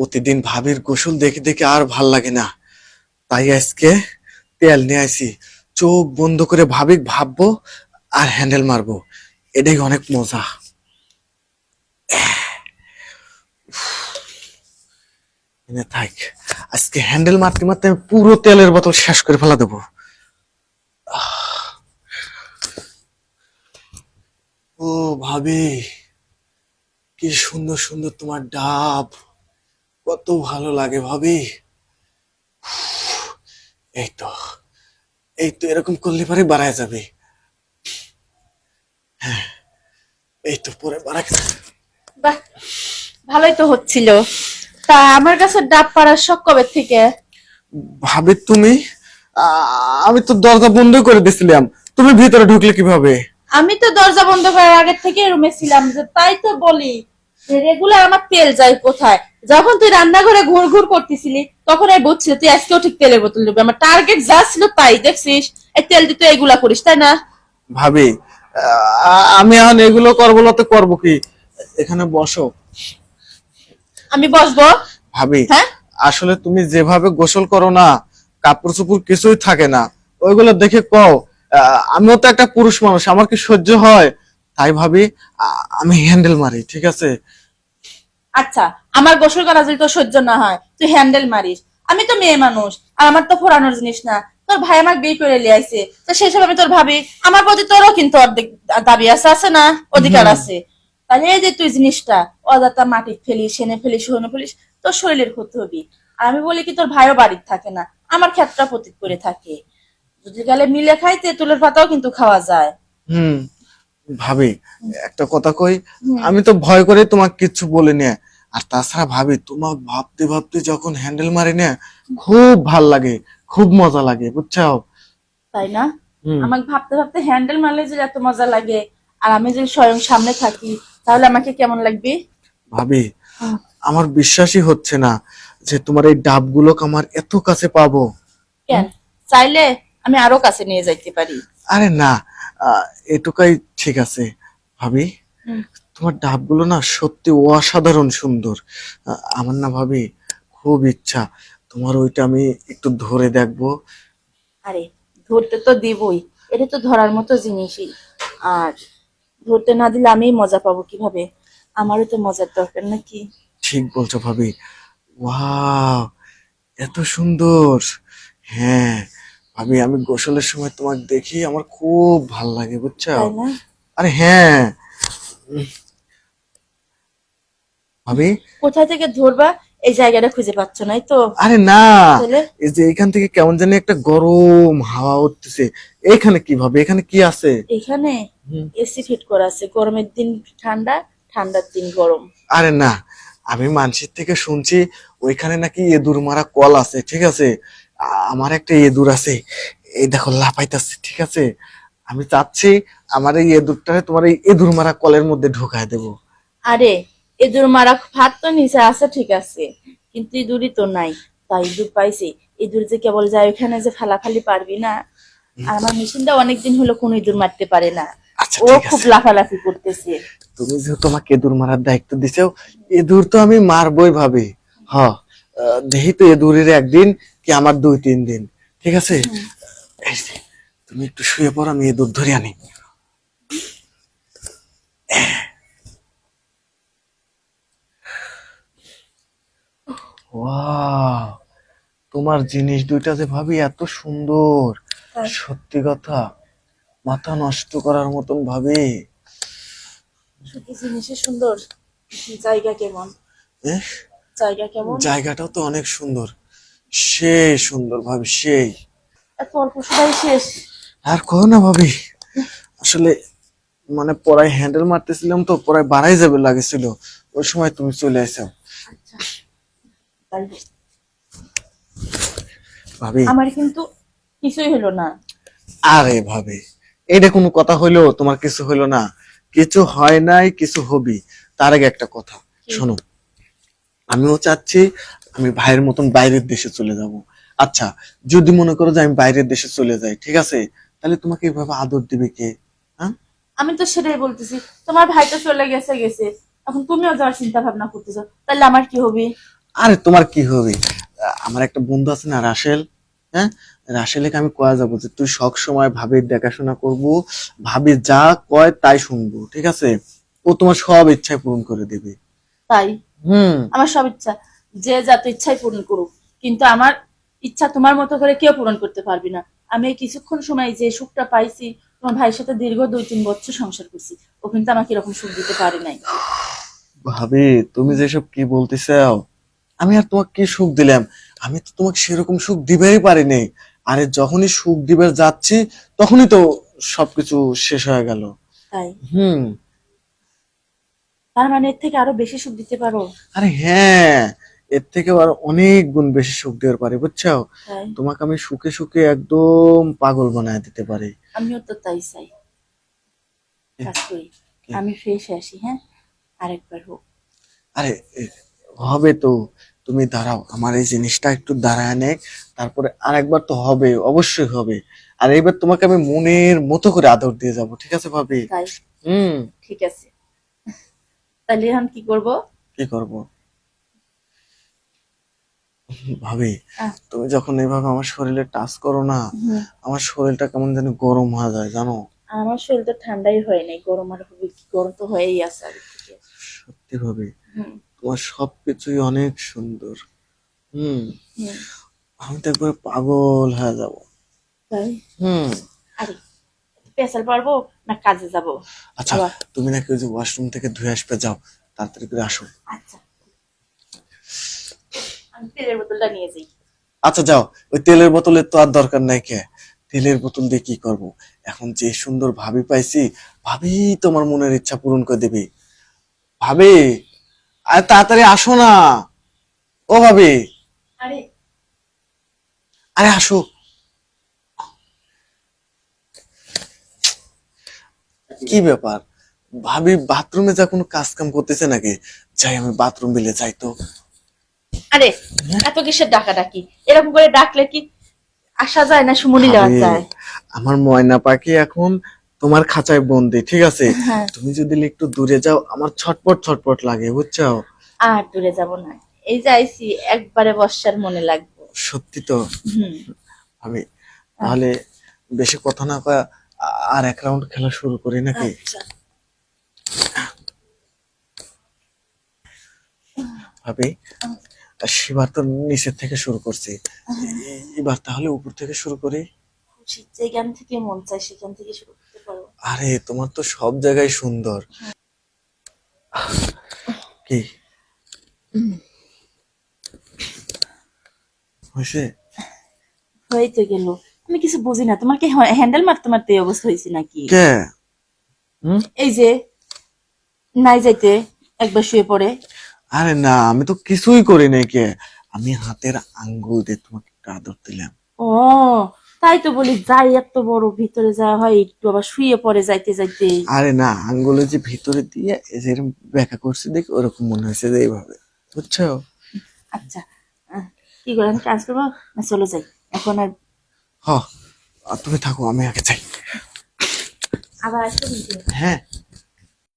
প্রতিদিন ভাবির গোসল দেখে দেখে আর ভালো লাগে না। তাই আজকে তেল নিয়ে আসি চোখ বন্ধ করে ভাবিক ভাববো আর হ্যান্ডেল মারবো। এটাই অনেক মজা। থাক, আজকে হ্যান্ডেল মারতে মারতে আমি পুরো তেলের বোতল শেষ করে ফেলা দেবো। ও ভাবি, কি সুন্দর সুন্দর তোমার ডাব। কত ভালো লাগে ভাবি। এই তো এই তো এরকম করলে পরে বাড়ায় যাবে। হ্যাঁ এই তো পরে বাড়া বাহ ভালোই তো হচ্ছিল। তা আমার কাছে ডাব পাড়ার শখ কবে থেকে? ভাবে তুমি? আমি তো দরজা বন্ধ করে দিছিলাম। তুমি ভিতরে ঢুকলে কীভাবে? আমি তো দরজা বন্ধ করার আগের থেকে রুমে ছিলাম যে তাই তো বলি। রেগুলার আমার তেল যায় কোথায়? যখন তুই রান্নাঘরে ঘুর ঘুর করতেছিলি তখন আমি বুঝছিল তুই আজকেও ঠিক তেলের বোতল নেবে। আমার টার্গেট যা ছিল তাই দেখছিস? এই তেল দিয়ে তুই এগুলা করিস তাই না? ভাবি আমি এখন এগুলো করব না তো করব কি? এখানে বসো। আমি বসবো? ভাবি হ্যাঁ? আসলে তুমি যেভাবে গোসল করো না কাপড় চোপড় কিছুই থাকে না। ওইগুলো দেখে কও আমিও তো একটা পুরুষ মানুষ আমার কি সহ্য হয়? তাই ভাবি আমি হ্যান্ডেল মারি ঠিক আছে? আচ্ছা আমার গোসল করা যদি তোর সহ্য না হয় তুই হ্যান্ডেল মারিস। আমি তো মেয়ে মানুষ আর আমার তো ফোরানোর জিনিস না। তোর ভাই আমাকে বিয়ে করে নিয়ে আইছে। তো সেই সব আমি তোর ভাবি আমার প্রতি তোরও কিন্তু অর্ধেক দাবি আছে আছে না? অধিকার আছে। তাহলে এই যে তুই জিনিসটা অযথা মাটি ফেলিস সেনে ফেলিস সহনে ফেলিস তোর শরীরের ক্ষতি হবি। আর আমি বলি কি তোর ভাইও বাড়ির থাকে না আমার ক্ষেত্রে প্রতীক করে থাকে। যদি গেলে মিলে খাইতে তুলের পাতাও কিন্তু খাওয়া যায়। হুম। ভাবি একটা কথা কই আমি তো ভয় করে তোমাকে কিচ্ছু বলিনি। আর তাছাড়া ভাবি তোমার ভাবতে ভাবতে যখন হ্যান্ডেল মারি না খুব ভালো লাগে খুব মজা লাগে বুঝছ তাই না? আমাকে ভাবতে ভাবতে হ্যান্ডেল মারলে যে এত মজা লাগে আর আমি যদি স্বয়ং সামনে থাকি তাহলে আমাকে কেমন লাগবে? ভাবি আমার বিশ্বাসই হচ্ছে না যে তোমার এই ডাবগুলোকে আমার এত কাছে পাবো। কেন? চাইলে আমি আরও কাছে নিয়ে যাইতে পারি। আরে না এটুকাই ঠিক আছে ভাবি। তোমার ডাবগুলো না সত্যি অসাধারণ সুন্দর। আমার না ভাবি খুব ইচ্ছা। তোমার ওইটা আমি একটু ধরে দেখব। আরে ধরতে তো দিবই। এটা তো ধরার মতো জিনিসই। আর ধরতে না দিলে আমি মজা পাবো কীভাবে? আমারও তো মজার দরকার নাকি? ঠিক বলছো ভাবি। ওয়াও এত সুন্দর। হ্যাঁ ভাবি আমি গোসলের সময় তোমাকে দেখি আমার খুব ভালো লাগে বুঝছ? আরে হ্যাঁ। ভাবি? কোথায় থেকে ধরবা? এই জায়গাটা খুঁজে পাচ্ছ নাই তো। আরে না। এই যে এখান থেকে কেমন জানি একটা গরম হাওয়া উঠতেছে। এখানে কি ভাবে? এখানে কি আছে? এখানে এসি ফিট করা আছে। গরমের দিন ঠান্ডা ঠান্ডার দিন গরম। আরে না। আমি মানসির থেকে শুনছি ওইখানে নাকি এদুর মারা কল আছে ঠিক আছে? আমার একটা এদুর আছে। এই দেখো লাফাইতেছে ঠিক আছে? আমি চাচ্ছি আমার এই এদুরটারে তোমার এই এদুর মারা কলের মধ্যে ঢুকায় দেবো। আরে ইঁদুর মারা ভাত তো নিচে আছে ঠিক আছে। কিন্তু ইঁদুরই তো নাই তাই ইঁদুর পাইছি। ইঁদুর যে কেবল যায় ওখানে যে ফালাফালি পারবি না। আর আমার মেশিনটা অনেকদিন হলো কোনো ইঁদুর মারতে পারে না। আচ্ছা ও খুব লাফালাফি করতেছে। তুমি যে তোমাকে এদুর মারার দায়িত্ব দিছো এদুর তো আমি মারবই ভাবে। হ আহ, দেখি তো এদুরের একদিন কি আমার দুই তিন দিন। ঠিক আছে? তুমি একটু শুয়ে পড়ো আমি এদুর ধরে আনি। তোমার জিনিস দুইটা যে ভাবি এত সুন্দর। সত্যি কথা মাথা নষ্ট করার মতন ভাবি। জিনিসের সুন্দর জায়গা কেমন? জায়গা কেমন? জায়গাটাও তো অনেক সুন্দর। সেই সুন্দর ভাবি সেই। অল্প সময় শেষ। আর কहो না ভাবি আসলে মানে পড়ায় হ্যান্ডেল মারতেছিলাম তো পড়ায় বাড়াই যাবে লাগেছিল ওই সময় তুমি চলে আসো আচ্ছা। ভাবি। আমার কিন্তু কিছুই হলো না। আরে ভাবি এটা কোনো কথা হইল তোমার কিছু হইল না। কিছু হয় নাই কিছু হবি। তার আগে একটা কথা কি? শোনো। আমিও চাচ্ছি আমি ভাইয়ের মতন বাইরের দেশে চলে যাব। আচ্ছা যদি মনে করো যে আমি বাইরের দেশে চলে যাই ঠিক আছে? তাহলে তোমাকে এভাবে আদর দিবে কে? হ্যাঁ? আমি তো সেটাই বলতেছি তোমার ভাই তো চলে গেছে গেছে। এখন তুমিও যাওয়ার চিন্তা ভাবনা করতেছো তাহলে আমার কি হবে? আরে তোমার কি হবে? আমার একটা বন্ধু আছে না রাসেল হ্যাঁ? রাসেলকে আমি কয়া যাব যে তুই সব সময় ভাবির দেখাশোনা করব ভাবি যা কয় তাই শুনব ঠিক আছে? ও তোমার সব ইচ্ছায় পূরণ করে দেবে। তাই? আমার সব ইচ্ছা যে যত ইচ্ছাই পূরণ করুক কিন্তু আমার ইচ্ছা তোমার মতো করে কেউ পূরণ করতে পারবি না। আমি এই কিছুক্ষণ সময় যে সুখটা পাইছি তোমার ভাইয়ের সাথে দীর্ঘ দুই তিন বছর সংসার করছি ও কিন্তু আমাকে এরকম সুখ দিতে পারে নাই। ভাবি তুমি যেসব কি বলতে চাও আমি আর তোমাকে কি সুখ দিলাম? আমি তো তোমাকে সেরকম সুখ দিবেই পারিনি। আরে যখনই সুখ দিবার যাচ্ছি তখনই তো সবকিছু শেষ হয়ে গেল। তাই? হুম। তার মানে এর থেকে আরও বেশি সুখ দিতে পারো। আরে হ্যাঁ এর থেকে আর অনেক গুণ বেশি সুখ দেওয়ার পারি বুঝছ? তোমাকে আমি সুখে সুখে একদম পাগল বানায় দিতে পারি। আমিও তো তাই চাই। কাজ করি। আমি ফ্রেশ আসি হ্যাঁ? আরেকবার হোক। আরে হবে তো। তুমি দাঁড়াও আমার এই জিনিসটা একটু দাঁড়ায় নেক। তারপরে আরেকবার তো হবে অবশ্যই হবে। আর এইবার তোমাকে আমি মনের মতো করে আদর দিয়ে যাব ঠিক আছে ভাবি? হুম। ঠিক আছে। তাহলে এখন কি করব? কি করব? ভাবি তুমি যখন এইভাবে আমার শরীরে টাচ করো না আমার শরীরটা কেমন যেন গরম হয়ে যায় জানো? আমার শরীর তো ঠান্ডাই হয় নাই গরম আর হবে কি গরম তো হয়েই আছে আর সত্যি ভাবি তোমার সবকিছুই অনেক সুন্দর হুম। হুম, আমি তো একবার পাগল হয়ে যাব। তাই? হুম। আরে পেশাল পারব না কাজে যাব? আচ্ছা তুমি নাকি ওই যে ওয়াশরুম থেকে ধুয়ে আসবে যাও তাড়াতাড়ি করে আসো। আচ্ছা। আমি তেলের বোতলটা নিয়ে যাই। আচ্ছা যাও ওই তেলের বোতলের তো আর দরকার নাই কে। তেলের বোতল দিয়ে কি করব? এখন যে সুন্দর ভাবি পাইছি ভাবি তোমার মনের ইচ্ছা পূরণ করে দেবে। ভাবি আর তাড়াতাড়ি আসো না। ও ভাবি। আরে। আরে আসো। কি ব্যাপার? ভাবি বাথরুমে যা কোনো কাজ কাম করতেছে নাকি? যাই আমি বাথরুম বিলে যাই তো। আরে এত কিসের ডাকা ডাকি এরকম করে ডাকলে কি আসা যায় না সুমনি ভাবি, যায়? আমার ময়না পাখি এখন তোমার খাঁচায় বন্দি ঠিক আছে? হ্যাঁ। তুমি যদি একটু দূরে যাও আমার ছটপট ছটপট লাগে বুঝছ আর দূরে যাব না। এই যে আইসি একবারে বর্ষার মনে লাগবে। সত্যি তো? আমি তাহলে বেশি কথা না কয়া আর এক রাউন্ড খেলা শুরু করি নাকি? আচ্ছা। ভাবি সেবার তো নিচের থেকে শুরু করছি। এবার তাহলে উপর থেকে শুরু করি? যেখান থেকে মন চায় সেখান থেকে শুরু করতে পারো। আরে তোমার তো সব জায়গায় সুন্দর। কি? হয়েছে? হয়ে তো গেল। আমি কিছু বুঝি না তোমার কি হ্যান্ডেল মারতে মারতে এই অবস্থা হয়েছে নাকি? কে? এই যে নাই যাইতে একবার শুয়ে পড়ে। আরে না আমি তো কিছুই করি নাই কে। আমি হাতের আঙ্গুল দিয়ে তোমাকে একটু আদর দিলাম। ও তাই তো বলি যাই এত বড় ভিতরে যাওয়া হয় একটু আবার শুয়ে পড়ে যাইতে যাইতে। আরে না আঙ্গুলে যে ভিতরে দিয়ে এই যে এরকম ব্যাখ্যা করছি দেখি ওরকম মনে হয়েছে যে এইভাবে। বুঝছ? আচ্ছা আহ, কি করে আমি কাজ করব না চলে যাই। এখন আর হ আর তুমি থাকো আমি আগে যাই। আবার আসব হ্যাঁ।